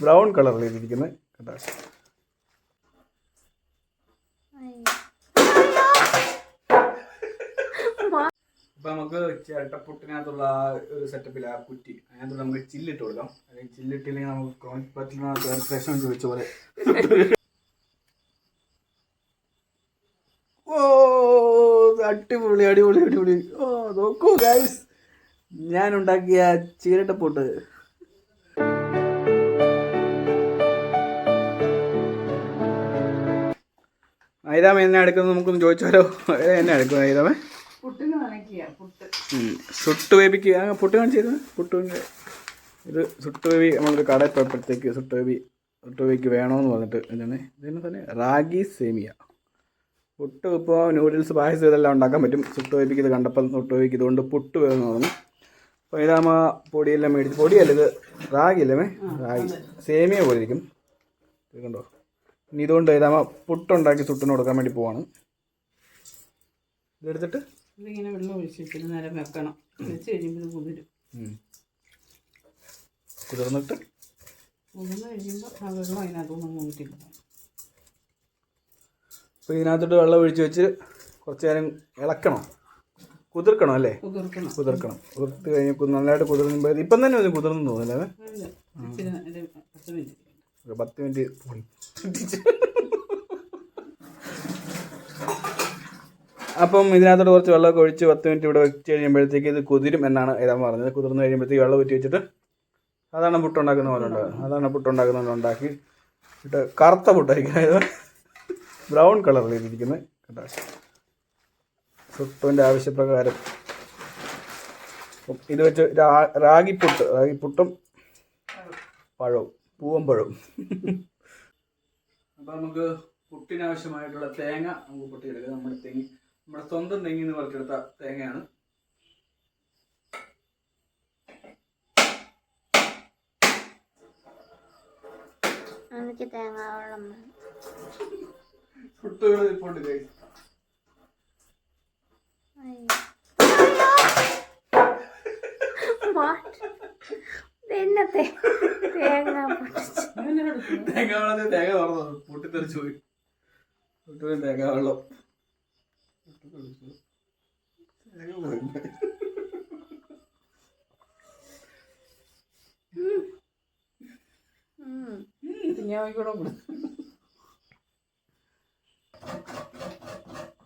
Brown കളറിൽ ഇരിക്കുന്നത് കേട്ടോ അപ്പൊ നമുക്ക് ചിരട്ടപ്പൊട്ടിനകത്തുള്ള ആ ഒരു സെറ്റപ്പിൽ ആ കുറ്റി അതിനകത്ത് നമുക്ക് ചില്ലിട്ട് കൊടുക്കാം. അല്ലെങ്കിൽ ചില്ലിട്ടില്ലെങ്കിൽ നമുക്ക് ക്രോണിക് പറ്റിനകത്ത് ചോദിച്ച പോലെ. ഓ അടിപൊളി അടിപൊളി അടിപൊളി. ഓ നോക്കൂ ഗൈസ് ഞാൻ ഉണ്ടാക്കിയ ചീരട്ടപ്പൊട്ട് ഐതാമ എന്നെ എടുക്കുന്നത് നമുക്കൊന്ന് ചോദിച്ചാലോ? എന്നെ എടുക്കും ഐതാമേ പുട്ടിന് നനയ്ക്കുക പുട്ട്. സുട്ട് വേബിക്ക് ആ പുട്ട് കാണിച്ചിരുന്നു? പുട്ടുവിന്റെ ഇത് സുട്ട് വേബി നമ്മളൊരു കടയിൽ പോയപ്പോഴത്തേക്ക് സുട്ട് വേബി സുട്ട് വേബിക്ക് വേണമെന്ന് പറഞ്ഞിട്ട് എന്താണ് ഇതെന്നെ തന്നെ റാഗി സേമിയ. പുട്ട് ഇപ്പോൾ നൂഡിൽസ് പായസം ഇതെല്ലാം ഉണ്ടാക്കാൻ പറ്റും. സുട്ട് വേബിക്ക് ഇത് കണ്ടപ്പോൾ സുട്ട് വേബിക്ക് ഇതുകൊണ്ട് പുട്ട് വേണമെന്ന് പറഞ്ഞു. അപ്പോൾ ഇതാകുമ്പോൾ പൊടിയെല്ലാം മേടിച്ച് പൊടിയല്ല ഇത് റാഗി അല്ലേ റാഗി. സേമിയ പോലെ ഇരിക്കും. കണ്ടോ? ഇനി ഇതുകൊണ്ട് ഇതാ പുട്ടുണ്ടാക്കി ചുട്ടിന് കൊടുക്കാൻ വേണ്ടി പോവാണ്. ഇതെടുത്തിട്ട്? ഇതിങ്ങനെ വെള്ളം ഒഴിച്ചിട്ട് നേരം വെക്കണം. വെച്ച് കഴിയുമ്പോൾ ഇത് കുതിരും. കുതിർന്നിട്ട്? കുതിർന്ന് കഴിയുമ്പോൾ ആ വെള്ളം അതിനകത്തൊന്നും മൂട്ടില്ല അപ്പോൾ ഇതിനകത്തോട്ട് വെള്ളം ഒഴിച്ച് വെച്ച് കുറച്ച് നേരം ഇളക്കണം. കുതിർക്കണം അല്ലേ? കുതിർക്കണം. കുതിർക്കണം. കുതിർത്ത് കഴിഞ്ഞ് നല്ലതായിട്ട് കുതിർന്നുമ്പോൾ ഇപ്പം തന്നെ അത്? കുതിർന്നു ഒരു പത്ത് മിനിറ്റ് അപ്പം ഇതിനകത്തോട് കുറച്ച് വെള്ളമൊക്കെ ഒഴിച്ച് പത്ത് മിനിറ്റ് ഇവിടെ വെച്ച് കഴിയുമ്പോഴത്തേക്ക് ഇത് കുതിരും എന്നാണ് ഇതാൻ പറഞ്ഞത്. കുതിർന്ന് കഴിയുമ്പോഴത്തേക്ക് വെള്ളം ഊറ്റി വെച്ചിട്ട് അതാണ് പുട്ടുണ്ടാക്കുന്ന പോലെ ഉണ്ട്. അതാണ് പുട്ടുണ്ടാക്കുന്ന പോലെ ഉണ്ടാക്കി ഇട്ട് കറുത്ത പുട്ടായിരിക്കും. അതായത് ബ്രൗൺ കളറിൽ ഇരിക്കുന്നത് കേട്ടോ ആവശ്യപ്രകാരം. ഇത് വെച്ച് രാ- റാഗിപ്പുട്ട് റാഗിപ്പുട്ടും പഴവും. പൂവൻ അപ്പോൾ അപ്പം നമുക്ക് പുട്ടിനാവശ്യമായിട്ടുള്ള തേങ്ങ നമുക്ക് പൊട്ടിയെടുക്കാം നമ്മുടെ തെങ്ങി നമ്മുടെ സ്വന്തം തെങ്ങി എന്ന് പറിച്ചെടുത്ത തേങ്ങയാണ് എനിക്ക് തേങ്ങ വെള്ളം. പുട്ടുകൾ ഇപ്പോണ്ട്. What? ഇതെന്നെ തേങ്ങ തേങ്ങ വെള്ളത്തിൽ തേങ്ങ തുറന്നു. പൊട്ടിത്തെറിച്ചു പോയി. പുട്ടുവിന് തേങ്ങ വെള്ളം.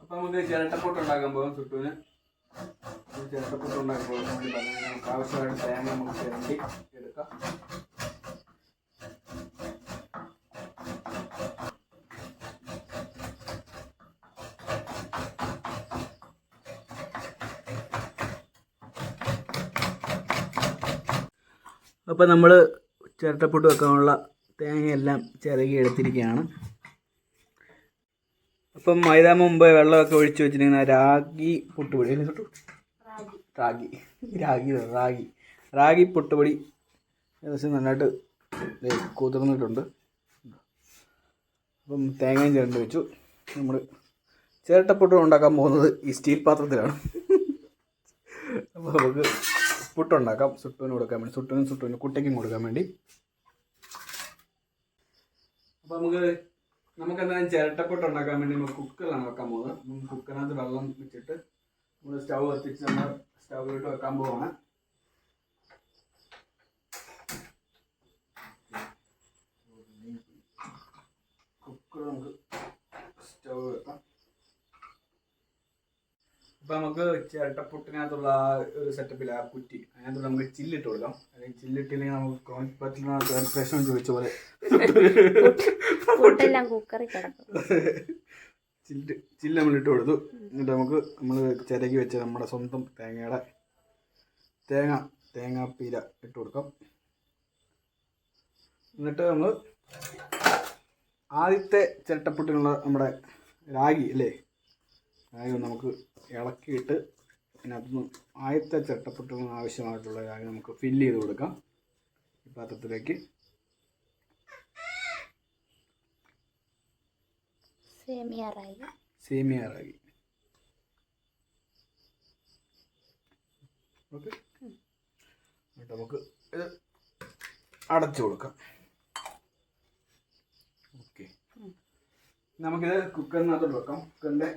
അപ്പൊ നമുക്ക് ചിരട്ടപ്പൊട്ട് ഉണ്ടാക്കാൻ പോകും നമുക്ക് ആവശ്യമായിട്ട് തേങ്ങ നമുക്ക് ചിരണ്ടി. എടുക്കാം. അപ്പോൾ നമ്മൾ ചിരട്ടപ്പൊട്ട് വെക്കാനുള്ള തേങ്ങയെല്ലാം ചിരകി എടുത്തിരിക്കുകയാണ്. അപ്പം മൈദ മുമ്പ് വെള്ളമൊക്കെ ഒഴിച്ച് വെച്ചിരിക്കുന്ന രാഗി പുട്ടുപൊടി റാഗി. റാഗി. റാഗി. റാഗി പുട്ടുപൊടി ഏകദേശം നന്നായിട്ട് കുതിർന്നിട്ടുണ്ട്. അപ്പം തേങ്ങയും ചിരണ്ടി വെച്ചു. നമ്മൾ ചിരട്ടപ്പുട്ട് ഉണ്ടാക്കാൻ പോകുന്നത് ഈ സ്റ്റീൽ പാത്രത്തിലാണ്. അപ്പോൾ നമുക്ക് പുട്ടുണ്ടാക്കാം സുട്ടുവിന് കൊടുക്കാൻ വേണ്ടി സുട്ടുവിനും സുട്ടുവിനും കുട്ടയ്ക്കും കൊടുക്കാൻ വേണ്ടി. അപ്പോൾ നമുക്ക് നമുക്ക് എന്തായാലും ചിരട്ടപ്പൊട്ട് ഉണ്ടാക്കാൻ വേണ്ടി നമ്മൾ കുക്കറിലാണ് വെക്കാൻ പോകുന്നത്. കുക്കറിനകത്ത് വെള്ളം വെച്ചിട്ട് നമ്മൾ സ്റ്റൗ കത്തിച്ച് നമ്മൾ സ്റ്റൗവിലോട്ട് വെക്കാൻ പോവാണ്. കുക്കർ നമുക്ക് സ്റ്റൗ വെക്കാം. അപ്പം നമുക്ക് ചിരട്ടപ്പൊട്ടിനകത്തുള്ള ആ ഒരു സെറ്റപ്പിൽ ആ കുറ്റി അതിനകത്ത് നമുക്ക് ചില്ലിട്ട് കൊടുക്കാം. അല്ലെങ്കിൽ ചില്ലിട്ടില്ലെങ്കിൽ നമുക്ക് ക്രോണിക് പറ്റിനകത്ത് പ്രശ്നം ചോദിച്ച പോലെ പുട്ടെല്ലാം കുക്കറിൽ കിടക്കും. ചില്ല് ചില്ല് നമ്മൾ ഇട്ട് കൊടുത്തു. എന്നിട്ട് നമുക്ക് നമ്മൾ ചിരകി വെച്ച നമ്മുടെ സ്വന്തം തേങ്ങയുടെ തേങ്ങ തേങ്ങാപ്പീര ഇട്ട് കൊടുക്കാം. എന്നിട്ട് നമ്മൾ ആദ്യത്തെ ചിരട്ടപ്പൊട്ടിനുള്ള നമ്മുടെ രാഗി അല്ലേ? രാഗി നമുക്ക് ഇളക്കിയിട്ട് അതിനകത്തുനിന്ന് ആദ്യത്തെ ചിരട്ടപ്പൊട്ടിന് ആവശ്യമായിട്ടുള്ള രാഗി നമുക്ക് ഫില്ല് ചെയ്ത് കൊടുക്കാം. ഈ പാത്രത്തിലേക്ക്. സേമിയ റാഗി സേമിയ റാഗി ഓക്കെ. എന്നിട്ട് നമുക്ക് ഇത് അടച്ചു കൊടുക്കാം. നമുക്കിത് കുക്കറിനകത്തോട്ട് വെക്കാം. കുക്കറിന്റെ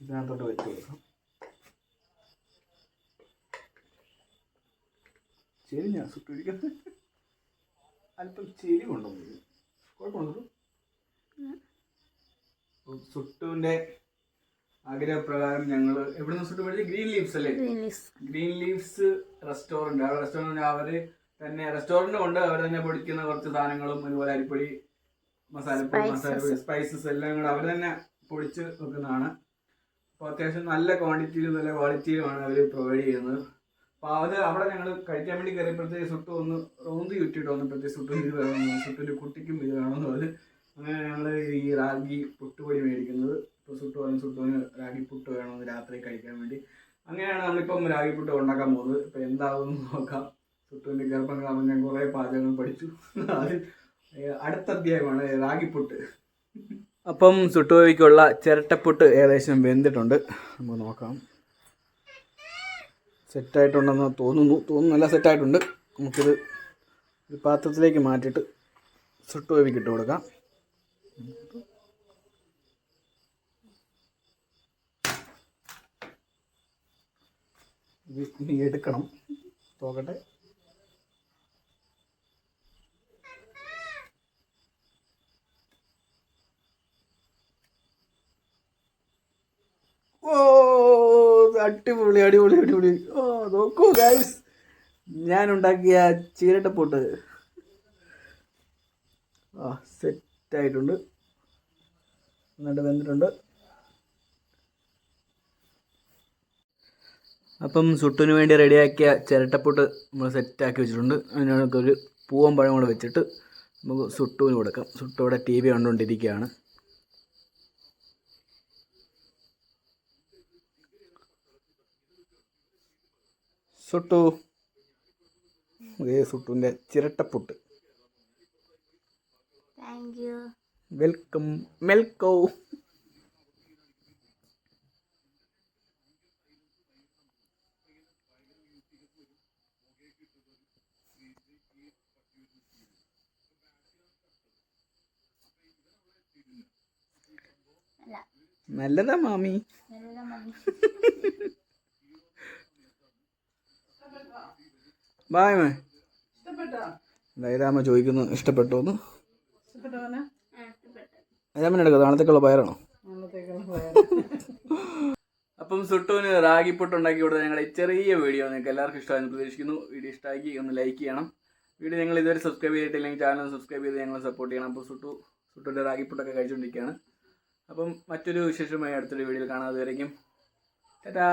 ഇതിനകത്തോട്ട് വെച്ച് കൊടുക്കാം. ശരി ഞാൻ സുട്ടിരിക്കുന്നത് അല്പം ചെരി കൊണ്ടുപോയി കുഴപ്പമുണ്ടോ? സുട്ടുവിന്റെ ആഗ്രഹപ്രകാരം ഞങ്ങൾ എവിടെ നിന്ന് സുട്ടു പഠിച്ചത് ഗ്രീൻ ലീവ്സ് അല്ലേ? ഗ്രീൻ ലീവ്സ് റെസ്റ്റോറന്റ് ആ റെസ്റ്റോറന്റ് അവർ തന്നെ റെസ്റ്റോറന്റ് കൊണ്ട് അവർ തന്നെ പൊടിക്കുന്ന കുറച്ച് സാധനങ്ങളും അതുപോലെ അരിപ്പൊടി മസാലപ്പൊടി മസാലപ്പൊടി സ്പൈസസ് എല്ലാം കൂടെ അവർ തന്നെ പൊടിച്ച് വെക്കുന്നതാണ്. അപ്പോൾ അത്യാവശ്യം നല്ല ക്വാണ്ടിറ്റിയിലും നല്ല ക്വാളിറ്റിയിലുമാണ് അവർ പ്രൊവൈഡ് ചെയ്യുന്നത്. അപ്പോൾ അത് അവിടെ ഞങ്ങൾ കഴിക്കാൻ വേണ്ടി കയറിയപ്പോഴത്തേക്ക് സുട്ട് ഒന്ന് റോന്ത് ചുറ്റിയിട്ട് വന്നപ്പോഴത്തേക്ക് സുട്ട് ഇത് വേണം സുട്ടിന്റെ കുട്ടിക്കും ഇത് വേണമെന്ന് പറഞ്ഞ് അങ്ങനെ ഞങ്ങൾ ഈ റാഗി പുട്ടുപൊടി മേടിക്കുന്നത്. ഇപ്പോൾ സുട്ട് പറഞ്ഞ് സുട്ടുവിന് റാഗി പുട്ട് വേണമെന്ന് രാത്രി കഴിക്കാൻ വേണ്ടി. അങ്ങനെയാണ് നമ്മളിപ്പം റാഗി പുട്ട് ഉണ്ടാക്കാൻ പോകുന്നത്. ഇപ്പം എന്താകുമെന്ന് നോക്കാം. സുട്ടുവിന്റെ ഗർഭം കാരണം ഞാൻ കുറേ പാചകങ്ങൾ പഠിച്ചു. അത് അടുത്ത അധ്യായമാണ് റാഗിപ്പുട്ട്. അപ്പം സുട്ടുവയ്ക്കുള്ള ചിരട്ടപ്പുട്ട് ഏകദേശം വെന്തിട്ടുണ്ട്. നമുക്ക് നോക്കാം. സെറ്റായിട്ടുണ്ടെന്ന് തോന്നുന്നു. തോന്നുന്നില്ല സെറ്റായിട്ടുണ്ട്. നമുക്കിത് ഒരു പാത്രത്തിലേക്ക് മാറ്റിയിട്ട് സുട്ടുവയ്ക്ക് ഇട്ട് കൊടുക്കാം. എടുക്കണം. നോക്കട്ടെ ഓ അടിപൊളി അടിപൊളി അടിപൊളി. ഓ നോക്കൂ ഗൈസ് ഞാൻ ഉണ്ടാക്കിയ ചീരട്ട പൊട്ട് ആ സെറ്റായിട്ടുണ്ട് എന്നിട്ട് വെന്തിട്ടുണ്ട്. അപ്പം സുട്ടിന് വേണ്ടി റെഡിയാക്കിയ ചിരട്ടപ്പൊട്ട് നമ്മൾ സെറ്റാക്കി വെച്ചിട്ടുണ്ട്. അതിനകത്ത് ഒരു പൂവൻ പഴം കൂടെ വെച്ചിട്ട് നമുക്ക് സുട്ടുവിന് കൊടുക്കാം. സുട്ടു ഇവിടെ ടി വി കണ്ടുകൊണ്ടിരിക്കുകയാണ് സുട്ടു. അതേ സുട്ടുവിന്റെ ചിരട്ടപ്പുട്ട് വെൽക്കം മെൽക്കോ. നല്ലതാ മാമി. നല്ലതാ മതി ബായ് മേ ഇഷ്ടപ്പെട്ടോ? ലൈരാമ ചോദിക്കുന്നു ഇഷ്ടപ്പെട്ടോ എന്ന് ലൈരാമൻ എടുക്കുക നാളത്തേക്കുള്ള പയറാണോ? അപ്പം സുട്ടുവിന് റാഗിപ്പൊട്ട് ഉണ്ടാക്കി കൊടുത്ത ഞങ്ങളുടെ ഈ ചെറിയ വീഡിയോ നിങ്ങൾക്ക് എല്ലാവർക്കും ഇഷ്ടമായെന്ന് പ്രതീക്ഷിക്കുന്നു. വീഡിയോ ഇഷ്ടമാക്കി ഒന്ന് ലൈക്ക് ചെയ്യണം. വീഡിയോ നിങ്ങൾ ഇതുവരെ സബ്സ്ക്രൈബ് ചെയ്തിട്ടില്ലെങ്കിൽ ചാനൽ സബ്സ്ക്രൈബ് ചെയ്ത് ഞങ്ങളെ സപ്പോർട്ട് ചെയ്യണം. അപ്പോൾ സുട്ടു സുട്ടുവിന്റെ റാഗിപ്പൊട്ടൊക്കെ കഴിച്ചുകൊണ്ടിരിക്കുകയാണ് അപ്പം മറ്റൊരു വിശേഷമായി അടുത്തൊരു വീഡിയോയിൽ കാണാതെ വരയ്ക്കും ടാറ്റാ.